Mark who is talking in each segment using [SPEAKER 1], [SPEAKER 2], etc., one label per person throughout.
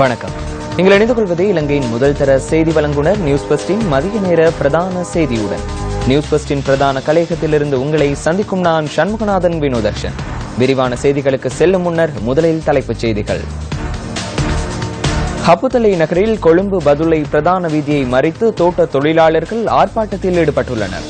[SPEAKER 1] வணக்கம். நீங்கள் இணைந்து கொள்வது இலங்கையின் முதல் தர செய்தி வழங்குனர் நியூஸ் பஸ்டின் மதிய நேர பிரதான செய்தியுடன். நியூஸ் பஸ்டின் பிரதான கலையகத்திலிருந்து உங்களை சந்திக்கும் நான் சண்முகநாதன் வினோதர்ஷன். விரிவான செய்திகளுக்கு செல்லும் முன்னர் முதலில் தலைப்புச் செய்திகள். ஹப்புதலை நகரில் கொழும்பு பதுளை பிரதான வீதியை மறித்து தோட்ட தொழிலாளர்கள் ஆர்ப்பாட்டத்தில் ஈடுபட்டுள்ளனர்.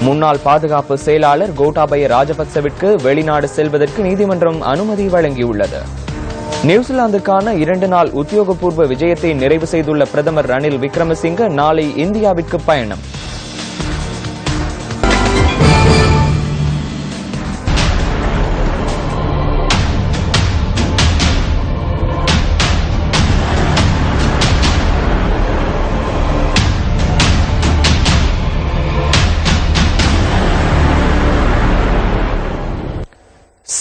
[SPEAKER 1] முன்னாள் பாதுகாப்பு செயலாளர் கோட்டாபய ராஜபக்சவிற்கு வெளிநாடு செல்வதற்கு நீதிமன்றம் அனுமதி வழங்கியுள்ளது. நியூசிலாந்துக்கான இரண்டு நாள் உத்தியோகபூர்வ விஜயத்தை நிறைவு செய்துள்ள பிரதமர் ரணில் விக்ரமசிங்க நாளை இந்தியாவிற்கு பயணம்.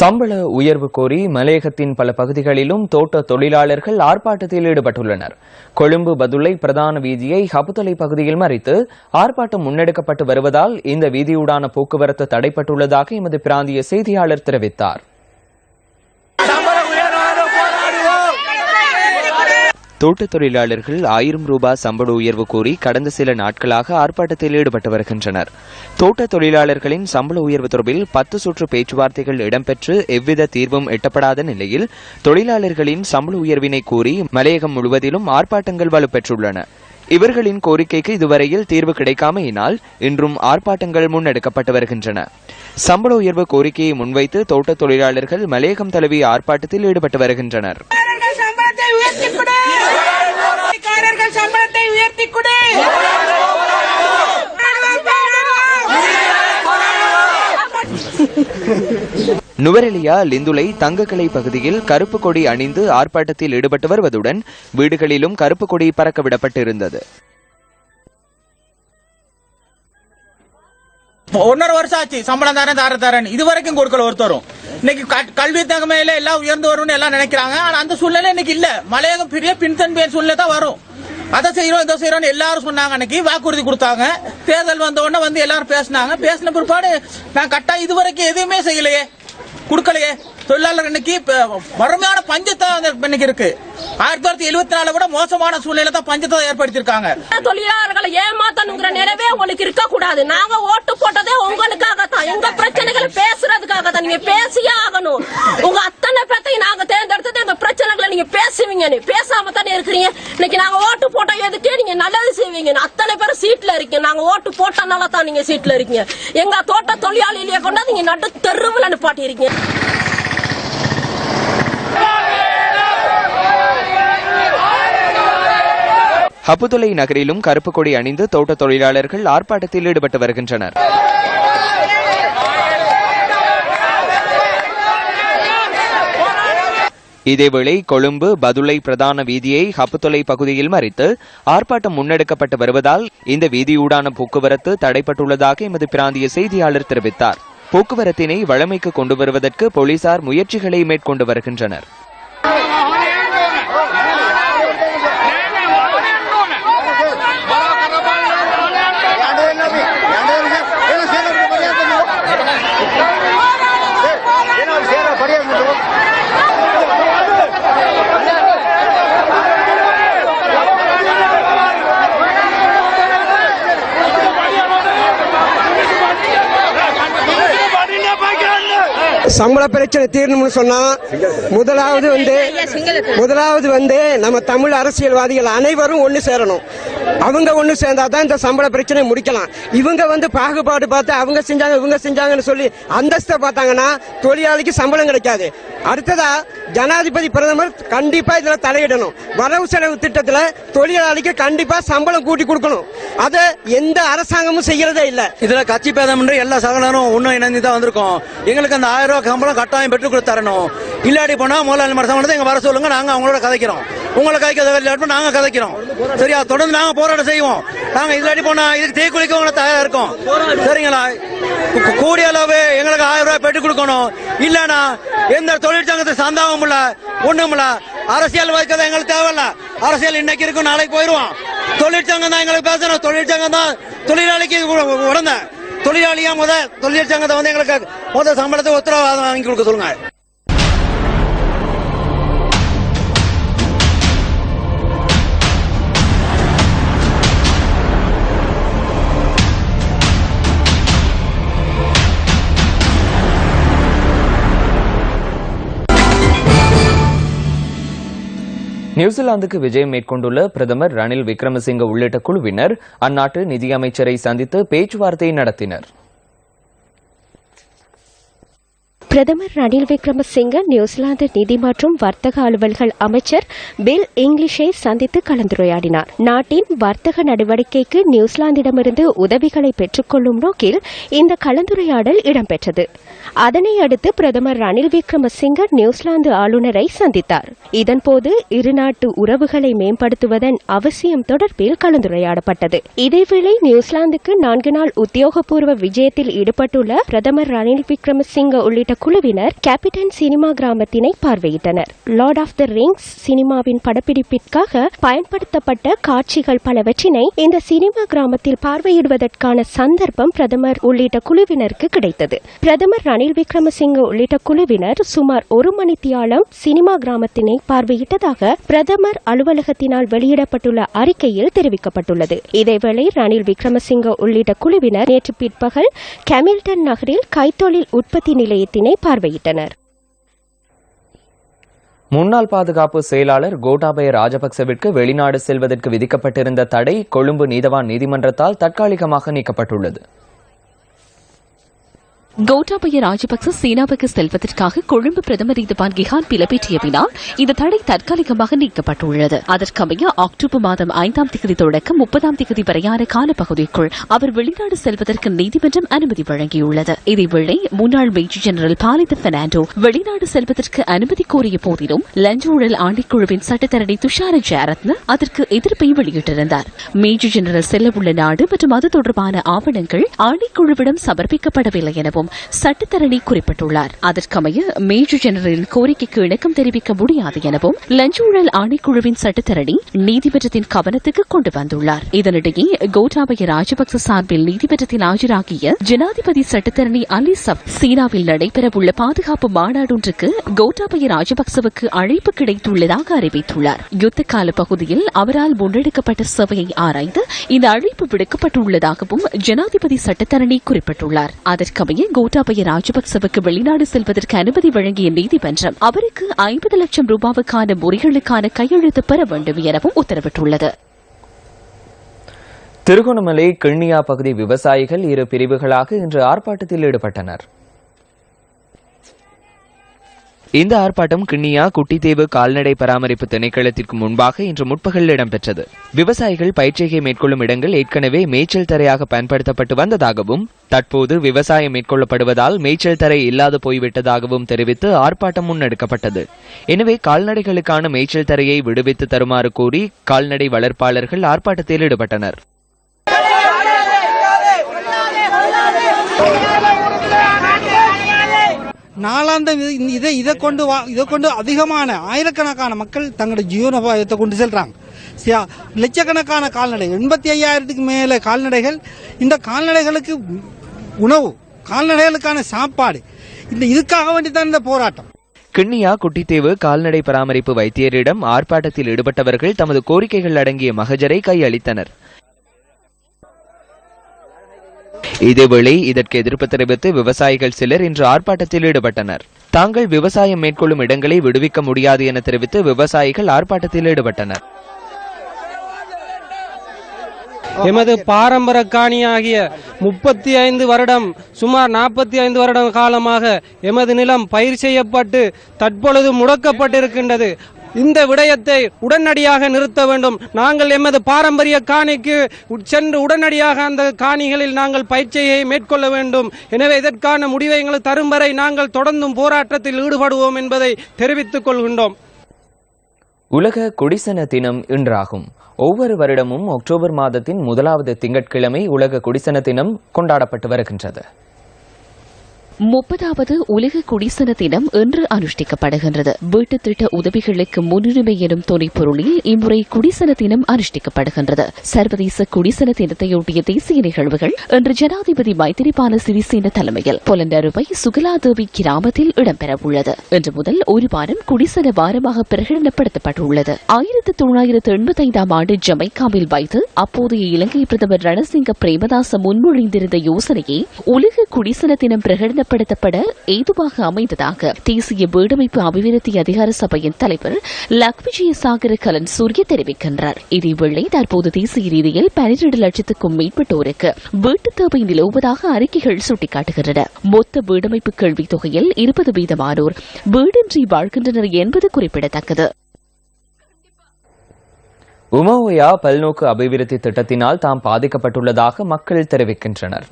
[SPEAKER 1] சம்பள உயர்வு கோரி மலையகத்தின் பல பகுதிகளிலும் தோட்ட தொழிலாளர்கள் ஆர்ப்பாட்டத்தில் ஈடுபட்டுள்ளனர். கொழும்பு பதுளை பிரதான வீதியை ஹபுதலை பகுதியில் மறித்து ஆர்ப்பாட்டம் முன்னெடுக்கப்பட்டு வருவதால் இந்த வீதியூடான போக்குவரத்து தடைப்பட்டுள்ளதாக எமது பிராந்திய செய்தியாளர் தெரிவித்தார். தோட்டத் தொழிலாளர்கள் ஆயிரம் ரூபாய் சம்பள உயர்வு கோரி கடந்த சில நாட்களாக ஆர்ப்பாட்டத்தில் ஈடுபட்டு வருகின்றனர். தோட்ட தொழிலாளர்களின் சம்பள உயர்வு தொடர்பில் பத்து சுற்று பேச்சுவார்த்தைகள் இடம்பெற்று எவ்வித தீர்வும் எட்டப்படாத நிலையில் தொழிலாளர்களின் சம்பள உயர்வினை கோரி மலையகம் முழுவதிலும் ஆர்ப்பாட்டங்கள் வலுப்பெற்றுள்ளன. இவர்களின் கோரிக்கைக்கு இதுவரையில் தீர்வு கிடைக்காமையினால் இன்றும் ஆர்ப்பாட்டங்கள் முன்னெடுக்கப்பட்டு வருகின்றன. சம்பள உயர்வு கோரிக்கையை முன்வைத்து தோட்ட தொழிலாளர்கள் மலையகம் தழுவிய ஆர்ப்பாட்டத்தில் ஈடுபட்டு வருகின்றனர்.
[SPEAKER 2] கொடு.
[SPEAKER 1] நுவரெலியா லிந்துலை தங்கக்கலை பகுதியில் கருப்பு கொடி அணிந்து ஆர்ப்பாட்டத்தில் ஈடுபட்டு வருவதுடன் வீடுகளிலும் கருப்பு கொடி பறக்க விடப்பட்டிருந்தது
[SPEAKER 3] ஒன்னரை வருஷம் ஆச்சு. சம்பளம் தரேன் தார தரேன். இது வரைக்கும் கொடுக்கல ஒருத்தரும். இன்னைக்கு கல்வி தகமையில எல்லாம் உயர்ந்து வரும்னு எல்லாம் நினைக்கிறாங்க. ஆனா அந்த சூழ்நிலை இன்னைக்கு இல்ல. மலையகம் பெரிய பின்தன் பேர் சூழ்நிலை தான் வரும். அதை செய்யறோம் இதை செய்யறோம் எல்லாரும் சொன்னாங்க அன்னைக்கு வாக்குறுதி கொடுத்தாங்க. தேர்தல் வந்த உடனே வந்து எல்லாரும் பேசினாங்க. பேசின பிற்பாடு நான் கட்டா இது வரைக்கும் எதுவுமே செய்யலையே கொடுக்கலையே. தொழிலாளர் இன்னைக்கு வறுமையான பஞ்சத்தை இன்னைக்கு இருக்கு. ஆயிரத்தி தொள்ளாயிரத்தி எழுபத்தி நாலு விட மோசமான சூழ்நிலை தான் பஞ்சத்தை ஏற்படுத்தியிருக்காங்க.
[SPEAKER 4] தொழிலாளர்களை ஏமாத்தணுங்கிற நினைவே உங்களுக்கு இருக்க கூடாது. நாங்க ஓட்டு போட்டதே உங்களுக்காக தான் எங்க பிரச்சனைகளை பேசுறதுக்காக தான் நீங்க பேசியே ஆகணும். உங்க அத்தனை பேர்த்தையும் நாங்க தேர்ந்தெடுத்தது எங்க பிரச்சனைகளை நீங்க பேசுவீங்க பேசாம தானே இருக்கிறீங்க. இன்னைக்கு நாங்க ஓட்டு போட்டோம் எதுக்கே நீங்க நல்லது செய்வீங்க அத்தனை பேரும் சீட்ல இருக்கீங்க. நாங்க ஓட்டு போட்டனால தான் நீங்க சீட்ல இருக்கீங்க. எங்க தோட்ட தொழிலாளியிலேயே கொண்டாந்து நீங்க நடு தெருவில் நிப்பாட்டி இருக்கீங்க
[SPEAKER 1] ஹபுதுலை நகரிலும் கருப்பு கொடி அணிந்து தோட்ட தொழிலாளர்கள் ஆர்ப்பாட்டத்தில் ஈடுபட்டு வருகின்றனர். இதேவேளை கொழும்பு பதுளை பிரதான வீதியை ஹப்புத்தொலை பகுதியில் மறித்து ஆர்ப்பாட்டம் முன்னெடுக்கப்பட்டு வருவதால் இந்த வீதியூடான போக்குவரத்து தடைப்பட்டுள்ளதாக எமது பிராந்திய செய்தியாளர் தெரிவித்தார். போக்குவரத்தினை வழமைக்கு கொண்டு வருவதற்கு போலீசார் முயற்சிகளை மேற்கொண்டு வருகின்றனர்.
[SPEAKER 5] சம்பள பிரச்சனை தீரணும்னு சொன்னா முதலாவது வந்து முதலாவது வந்து நம்ம தமிழ் அரசியல்வாதிகள் அனைவரும் ஒண்ணு சேரணும். அவங்க ஒண்ணு சேர்ந்தாதான் இந்த சம்பள பிரச்சனை முடிக்கலாம். இவங்க வந்து பாகுபாடு பார்த்து அவங்க செஞ்சாங்க இவங்க செஞ்சாங்கன்னு சொல்லி அந்தஸ்தை பார்த்தாங்கன்னா தொழிலாளிக்கு சம்பளம் கிடைக்காது. அடுத்ததா ஜனாதிபதி பிரதமர் கண்டிப்பா இதுல தலையிடணும். வரவு செலவு திட்டத்துல தொழிலாளிக்கு கண்டிப்பா சம்பளம் கூட்டி கொடுக்கணும். அதை எந்த அரசாங்கமும் செய்யறதே இல்ல.
[SPEAKER 6] இதுல கட்சி பேதம் எல்லா சகலரும் ஒன்னும் இணைந்து தான் வந்திருக்கோம். எங்களுக்கு அந்த ஆயிரம் ரூபாய் சம்பளம் கட்டாயம் பெற்றுக் கொடுத்தரணும் இல்லாடி போனா முதலாளி மரசம் சம்பளத்தை எங்க வர சொல்லுங்க நாங்க அவங்களோட கதைக்கிறோம். உங்களை கதைக்க இல்லாட்டி நாங்க கதைக்கிறோம். சரியா? தொடர்ந்து நாங்க போராட்டம் செய்வோம். நாங்க இல்லாட்டி போனா இதுக்கு தீ குளிக்க உங்களை தயாரா இருக்கோம். சரிங்களா? கூடிய அளவு எங்களுக்கு ஆயிரம் ரூபாய் பெற்றுக் கொடுக்கணும். இல்லனா எந்த தொழிற்சங்கத்தை சந்தாவும் இல்ல ஒண்ணும் இல்ல. அரசியல் வைக்கிறது எங்களுக்கு தேவையில்ல. அரசியல் இன்னைக்கு இருக்கும் நாளைக்கு போயிருவோம். தொழிற்சங்கம் தான் எங்களுக்கு பேசணும். தொழிற்சங்கம் தான் தொழிலாளிக்கு உடந்த தொழிலாளியா முத தொழிற்சங்கத்தை வந்து எங்களுக்கு முத சம்பளத்தை உத்தரவாதம் வாங்கி கொடுக்க சொல்லுங்க.
[SPEAKER 1] நியூசிலாந்துக்கு விஜயம் மேற்கொண்டுள்ள பிரதமர் ரணில் விக்ரமசிங்க உள்ளிட்ட குழுவினர் அந்நாட்டு நிதியமைச்சரை சந்தித்து பேச்சுவார்த்தை நடத்தினர்.
[SPEAKER 7] பிரதமர் ரணில் விக்ரமசிங்க நியூசிலாந்து நிதி மற்றும் வர்த்தக அலுவல்கள் அமைச்சர் பில் இங்கிலீஷை சந்தித்து கலந்துரையாடினார். நாட்டின் வர்த்தக நடவடிக்கைக்கு நியூசிலாந்திடமிருந்து உதவிகளை பெற்றுக்கொள்ளும் நோக்கில் இந்த கலந்துரையாடல் இடம்பெற்றது. அதனை அடுத்து பிரதமர் ரணில் விக்ரமசிங்க நியூசிலாந்து ஆளுநரை சந்தித்தார். இதன்போது இருநாட்டு உறவுகளை மேம்படுத்துவதன் அவசியம் தொடர்பில் கலந்துரையாடப்பட்டது. இதேவேளை நியூசிலாந்துக்கு நான்கு நாள் உத்தியோகபூர்வ விஜயத்தில் ஈடுபட்டுள்ள பிரதமர் ரணில் விக்ரமசிங்க உள்ளிட்ட குழுவினர் கேபிடன் சினிமா கிராமத்தினை பார்வையிட்டனர். லார்ட் ஆஃப் த ரிங்ஸ் சினிமாவின் படப்பிடிப்பிற்காக பயன்படுத்தப்பட்ட காட்சிகள் பலவற்றினை இந்த சினிமா கிராமத்தில் பார்வையிடுவதற்கான சந்தர்ப்பம் பிரதமர் உள்ளிட்ட குழுவினருக்கு கிடைத்தது. பிரதமர் ரணில் விக்ரமசிங்க உள்ளிட்ட குழுவினர் சுமார் ஒரு மணித்தியாலம் சினிமா கிராமத்தினை பார்வையிட்டதாக பிரதமர் அலுவலகத்தினால் வெளியிடப்பட்டுள்ள அறிக்கையில் தெரிவிக்கப்பட்டுள்ளது. இதேவேளை ரணில் விக்ரமசிங்க உள்ளிட்ட குழுவினர் நேற்று பிற்பகல் கெமில்டன் நகரில் கைத்தொழில் உற்பத்தி நிலையத்தினை பார்வையிட்டனர்.
[SPEAKER 1] முன்னாள் பாதுகாப்பு செயலாளர் கோட்டாபய ராஜபக்சவிற்கு வெளிநாடு செல்வதற்கு விதிக்கப்பட்டிருந்த தடை கொழும்பு நீதவான் நீதிமன்றத்தால் தற்காலிகமாக நீக்கப்பட்டுள்ளது.
[SPEAKER 8] கோட்டாபய ராஜபக்ச சீனாவுக்கு செல்வதற்காக கொழும்பு பிரதமர் இதுபான் கிஹான் பிளப்பேற்றியவினால் இந்த தடை தற்காலிகமாக நீக்கப்பட்டுள்ளது. அதற்கமைய அக்டோபர் மாதம் ஐந்தாம் தேதி தொடக்கம் முப்பதாம் தேதி வரையான காலப்பகுதிக்குள் அவர் வெளிநாடு செல்வதற்கு நீதிமன்றம் அனுமதி வழங்கியுள்ளது. இதேவேளை முன்னாள் மேஜர் ஜெனரல் பாலித பெர்னாண்டோ வெளிநாடு செல்வதற்கு அனுமதி கோரிய போதிலும் லஞ்ச ஊழல் ஆணைக்குழுவின் சட்டத்தரணி துஷார ஜெயரத்ன அதற்கு எதிர்ப்பை வெளியிட்டிருந்தார். மேஜர் ஜெனரல் செல்லவுள்ள நாடு மற்றும் அது தொடர்பான ஆவணங்கள் ஆணைக்குழுவிடம் சமர்ப்பிக்கப்படவில்லை எனவும் சட்டத்தரணி குறிப்பிட்டுள்ளார். அதற்கமைய மேஜர் ஜெனரலின் கோரிக்கைக்கு இணக்கம் தெரிவிக்க முடியாது எனவும் லஞ்ச ஊழல் ஆணைக்குழுவின் சட்டத்தரணி நீதிமன்றத்தின் கவனத்துக்கு கொண்டு வந்துள்ளார். இதனிடையே கோட்டாபய ராஜபக்ச சார்பில் நீதிமன்றத்தில் ஆஜராகிய ஜனாதிபதி சட்டத்தரணி அலிசப் சீனாவில் நடைபெறவுள்ள பாதுகாப்பு மாநாடொன்றுக்கு கோட்டாபய ராஜபக்சவுக்கு அழைப்பு கிடைத்துள்ளதாக அறிவித்துள்ளார். யுத்த கால பகுதியில் அவரால் முன்னெடுக்கப்பட்ட சபையை ஆராய்ந்து இந்த அழைப்பு விடுக்கப்பட்டுள்ளதாகவும் ஜனாதிபதி சட்டத்தரணி குறிப்பிட்டுள்ளார். அதற்கமைய கோட்டாபய ராஜபக்சவுக்கு வெளிநாடு செல்வதற்கு அனுமதி வழங்கிய நீதிமன்றம் அவருக்கு ஐம்பது லட்சம் ரூபாவுக்கான முறைகளுக்கான கையெழுத்து பெற வேண்டும் எனவும் உத்தரவிட்டுள்ளது.
[SPEAKER 1] திருகோணமலை கிண்ணியா பகுதி விவசாயிகள் இரு பிரிவுகளாக இன்று ஆர்ப்பாட்டத்தில் ஈடுபட்டனர். இந்த ஆர்ப்பாட்டம் கிண்ணியா குட்டித்தீவு கால்நடை பராமரிப்பு திணைக்களத்திற்கு முன்பாக இன்று முற்பகல் இடம்பெற்றது. விவசாயிகள் பயிற்சிகை மேற்கொள்ளும் இடங்கள் ஏற்கனவே மேய்ச்சல் தரையாக பயன்படுத்தப்பட்டு வந்ததாகவும் தற்போது விவசாயம் மேற்கொள்ளப்படுவதால் மேய்ச்சல் தரை இல்லாது போய்விட்டதாகவும் தெரிவித்து ஆர்ப்பாட்டம் முன்னெடுக்கப்பட்டது. எனவே கால்நடைகளுக்கான மேய்ச்சல் தரையை விடுவித்து தருமாறு கூறி கால்நடை வளர்ப்பாளர்கள் ஆர்ப்பாட்டத்தில் ஈடுபட்டனர்.
[SPEAKER 9] நாளாந்தம் இதை இதை கொண்டு வா இதை கொண்டு அதிகமான ஆயிரக்கணக்கான மக்கள் தங்களுடைய ஜீவனோபாயத்தை கொண்டு செல்றாங்க. லட்சக்கணக்கான கால்நடை எண்பத்தி ஐயாயிரத்துக்கு மேலே கால்நடைகள். இந்த கால்நடைகளுக்கு உணவு கால்நடைகளுக்கான சாப்பாடு. இந்த இதுக்காக வேண்டி தான் இந்த போராட்டம்.
[SPEAKER 1] கிண்ணியா குட்டித்தீவு கால்நடை பராமரிப்பு வைத்தியரிடம் ஆர்ப்பாட்டத்தில் ஈடுபட்டவர்கள் தமது கோரிக்கைகள் அடங்கிய மகஜரை கையளித்தனர். இதேவேளை இதற்கு எதிர்ப்பு தெரிவித்து விவசாயிகள் சிலர் இன்று ஆர்ப்பாட்டத்தில் ஈடுபட்டனர். தாங்கள் விவசாயம் மேற்கொள்ளும் இடங்களை விடுவிக்க முடியாது என தெரிவித்து விவசாயிகள் ஆர்ப்பாட்டத்தில் ஈடுபட்டனர்.
[SPEAKER 10] எமது பாரம்பரிய காணியாகிய முப்பத்தி ஐந்து வருடம் சுமார் நாற்பத்தி ஐந்து வருடம் காலமாக எமது நிலம் பயிர் செய்யப்பட்டு தற்பொழுது முடக்கப்பட்டிருக்கின்றது. இந்த விடயத்தை உடனடியாக நிறுத்த வேண்டும். நாங்கள் எமது பாரம்பரிய காணிக்கு சென்று உடனடியாக அந்த காணிகளில் நாங்கள் பயிற்சியை மேற்கொள்ள வேண்டும். எனவே இதற்கான முடிவை எங்களுக்கு தரும் வரை நாங்கள் தொடர்ந்தும் போராட்டத்தில் ஈடுபடுவோம் என்பதை தெரிவித்துக் கொள்கின்றோம்.
[SPEAKER 1] உலக குடிசன தினம் இன்றாகும். ஒவ்வொரு வருடமும் அக்டோபர் மாதத்தின் முதலாவது திங்கட்கிழமை உலக குடிசன தினம் கொண்டாடப்பட்டு வருகின்றது.
[SPEAKER 8] முப்பதாவது உலக குடிசன தினம் இன்று அனுஷ்டிக்கப்படுகின்றது. வீட்டு திட்ட உதவிகளுக்கு முன்னுரிமை எனும் துணைப்பொருளில் இம்முறை குடிசன தினம் அனுஷ்டிக்கப்படுகின்றது. சர்வதேச குடிசன தினத்தையொட்டிய தேசிய நிகழ்வுகள் இன்று ஜனாதிபதி மைத்திரிபால சிறிசேன தலைமையில் புலனறுவை சுகலாதேவி கிராமத்தில் இடம்பெறவுள்ளது. இன்று முதல் ஒரு வாரம் குடிசன வாரமாக பிரகடனப்படுத்தப்பட்டுள்ளது. ஆயிரத்தி தொள்ளாயிரத்து எண்பத்தைந்தாம் ஆண்டு ஜமைக்காவில் வைத்து அப்போதைய இலங்கை பிரதமர் ரணசிங்க பிரேமதாச முன்மொழிந்திருந்த யோசனையை உலக குடிசன தினம் பிரகடன பலப்படுத்தப்பட ஏதுவாக அமைந்ததாக தேசிய வீடமைப்பு அபிவிருத்தி அதிகார சபையின் தலைவர் லக்விஜய சாகர கலன் சூரிய தெரிவிக்கின்றார். இதேவேளை தற்போது தேசிய ரீதியில் பனிரெண்டு லட்சத்துக்கும் மேற்பட்டோருக்கு வீட்டு தேவை நிலவுவதாக அறிக்கைகள் சுட்டிக்காட்டுகின்றன. மொத்த வீடமைப்பு கேள்வித் தொகையில் இருபது வீதமானோர் வீடின்றி வாழ்கின்றனர் என்பது குறிப்பிடத்தக்கது.
[SPEAKER 1] உமோயா பல்நோக்கு அபிவிருத்தி திட்டத்தினால் தாம் பாதிக்கப்பட்டுள்ளதாக மக்கள் தெரிவிக்கின்றனர்.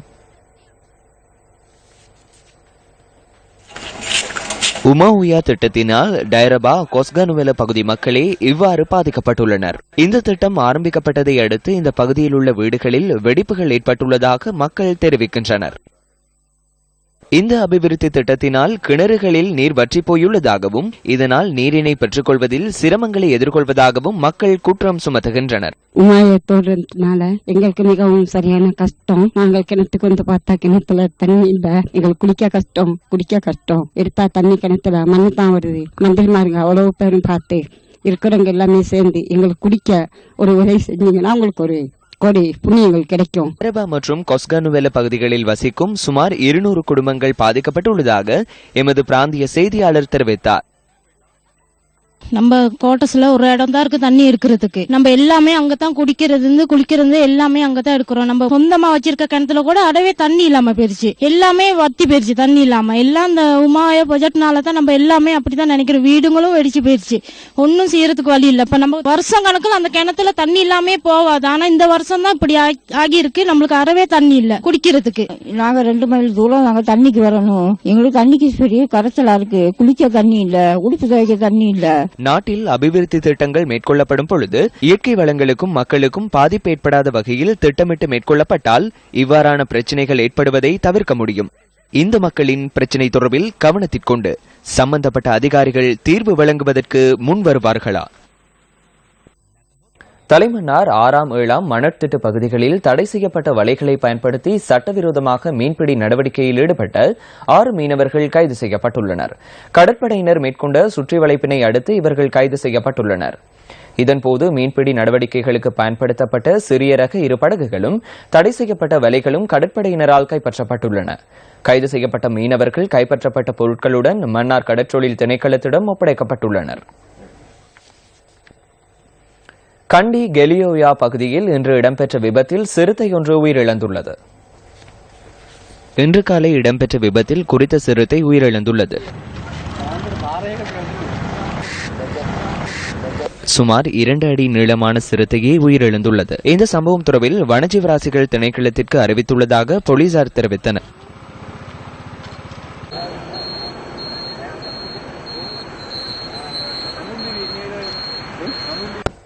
[SPEAKER 1] உமாவுயா திட்டத்தினால் டைரபா கொஸ்கனுவெல பகுதி மக்களே இவ்வாறு பாதிக்கப்பட்டுள்ளனர். இந்த திட்டம் ஆரம்பிக்கப்பட்டதை அடுத்து இந்த பகுதியில் உள்ள வீடுகளில் வெடிப்புகள் ஏற்பட்டுள்ளதாக மக்கள் தெரிவிக்கின்றனர். இந்த அபிவிருத்தி திட்டத்தினால் கிணறுகளில் நீர் வற்றி போயுள்ளதாகவும் இதனால் நீரினை பெற்றுக்கொள்வதில் சிரமங்களை எதிர்கொள்வதாகவும் மக்கள் குற்றம் சுமத்துகின்றனர்.
[SPEAKER 11] உமாய தோன்றதுனால எங்களுக்கு மிகவும் சரியான கஷ்டம். நாங்கள் கிணத்துக்கு வந்து பார்த்தா கிணத்துல தண்ணி இல்ல. எங்களுக்கு குளிக்க கஷ்டம் குடிக்க கஷ்டம். எடுத்தா தண்ணி கிணத்துல மண்ணு தான் வருது. மந்திரிமாருங்க அவ்வளவு பேரும் பார்த்து இருக்கிறவங்க எல்லாமே சேர்ந்து எங்களுக்கு குடிக்க ஒரு உதவி செஞ்சீங்கன்னா உங்களுக்கு ஒரு கோடி புண்ணியங்கள் கிடைக்கும்.
[SPEAKER 1] டைரபா மற்றும் கொஸ்கனுவெல பகுதிகளில் வசிக்கும் சுமார் இருநூறு குடும்பங்கள் பாதிக்கப்பட்டுள்ளதாக எமது பிராந்திய செய்தியாளர் தெரிவித்தார்.
[SPEAKER 12] நம்ம குவார்டர்ஸ்ல ஒரு இடம் தான் இருக்கு தண்ணி இருக்கிறதுக்கு. நம்ம எல்லாமே அங்கதான் குடிக்கிறது இருந்து குளிக்கிறது எல்லாமே அங்கதான் எடுக்கிறோம். நம்ம சொந்தமா வச்சிருக்க கிணத்துல கூட அடவே தண்ணி இல்லாம போயிருச்சு. எல்லாமே வத்தி போயிருச்சு தண்ணி இல்லாம. எல்லாம் இந்த உமாய ப்ரொஜெக்ட்னால தான் நம்ம எல்லாமே அப்படிதான் நினைக்கிறோம். வீடுங்களும் வெடிச்சு போயிருச்சு. ஒன்னும் செய்யறதுக்கு வழி இல்ல. இப்ப நம்ம வருஷம் கணக்குல அந்த கிணத்துல தண்ணி இல்லாமே போவாது. ஆனா இந்த வருஷம் தான் இப்படி ஆகி- ஆகியிருக்கு. நம்மளுக்கு அறவே தண்ணி இல்ல குடிக்கிறதுக்கு.
[SPEAKER 11] நாங்க ரெண்டு மைல் தூரம் நாங்க தண்ணிக்கு வரணும். எங்களுக்கு தண்ணிக்கு பெரிய கரைச்சலா இருக்கு. குளிக்க தண்ணி இல்ல உடுப்பு துவைக்க தண்ணி இல்ல.
[SPEAKER 1] நாட்டில் அபிவிருத்தி திட்டங்கள் மேற்கொள்ளப்படும் பொழுது இயற்கை வளங்களுக்கும் மக்களுக்கும் பாதிப்பு ஏற்படாத வகையில் திட்டமிட்டு மேற்கொள்ளப்பட்டால் இவ்வாறான பிரச்சினைகள் ஏற்படுவதை தவிர்க்க முடியும். இந்து மக்களின் பிரச்சினை தொடர்பில் கவனத்திற்கொண்டு. சம்பந்தப்பட்ட அதிகாரிகள் தீர்வு வழங்குவதற்கு முன் வருவார்களா தலைமன்னார் ஆறாம் ஏழாம் மணற்திட்டு பகுதிகளில் தடை செய்யப்பட்ட வலைகளை பயன்படுத்தி சட்டவிரோதமாக மீன்பிடி நடவடிக்கையில் ஈடுபட்ட ஆறு மீனவர்கள் கைது செய்யப்பட்டுள்ளனர். கடற்படையினர் மேற்கொண்ட சுற்றி வளைப்பினை அடுத்து இவர்கள் கைது செய்யப்பட்டுள்ளனர். இதன்போது மீன்பிடி நடவடிக்கைகளுக்கு பயன்படுத்தப்பட்ட சிறிய ரக இரு படகுகளும் தடை செய்யப்பட்ட வலைகளும் கடற்படையினரால் கைப்பற்றப்பட்டுள்ளன. கைது செய்யப்பட்ட மீனவர்கள் கைப்பற்றப்பட்ட பொருட்களுடன் மன்னார் கடற்றொழில் திணைக்களத்திடம் ஒப்படைக்கப்பட்டுள்ளனர். கண்டி கெலியோயா பகுதியில் இன்று இடம்பெற்ற விபத்தில் சிறுத்தை ஒன்று உயிரிழந்துள்ளது. இன்று காலை இடம்பெற்ற விபத்தில் குறித்த சிறுத்தை உயிரிழந்துள்ளது. சுமார் இரண்டு அடி நீளமான சிறுத்தையே உயிரிழந்துள்ளது. இந்த சம்பவம் தொடர்பில் வனஜீவராசிகள் திணைக்களத்திற்கு அறிவித்துள்ளதாக போலீசார் தெரிவித்தனர்.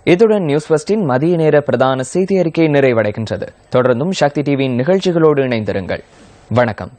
[SPEAKER 1] இத்துடன் நியூஸ் ஃபர்ஸ்டின் மதிய நேர பிரதான செய்தி அறிக்கை நிறைவடைகின்றது. தொடர்ந்தும் சக்தி டிவியின் நிகழ்ச்சிகளோடு இணைந்திருங்கள். வணக்கம்.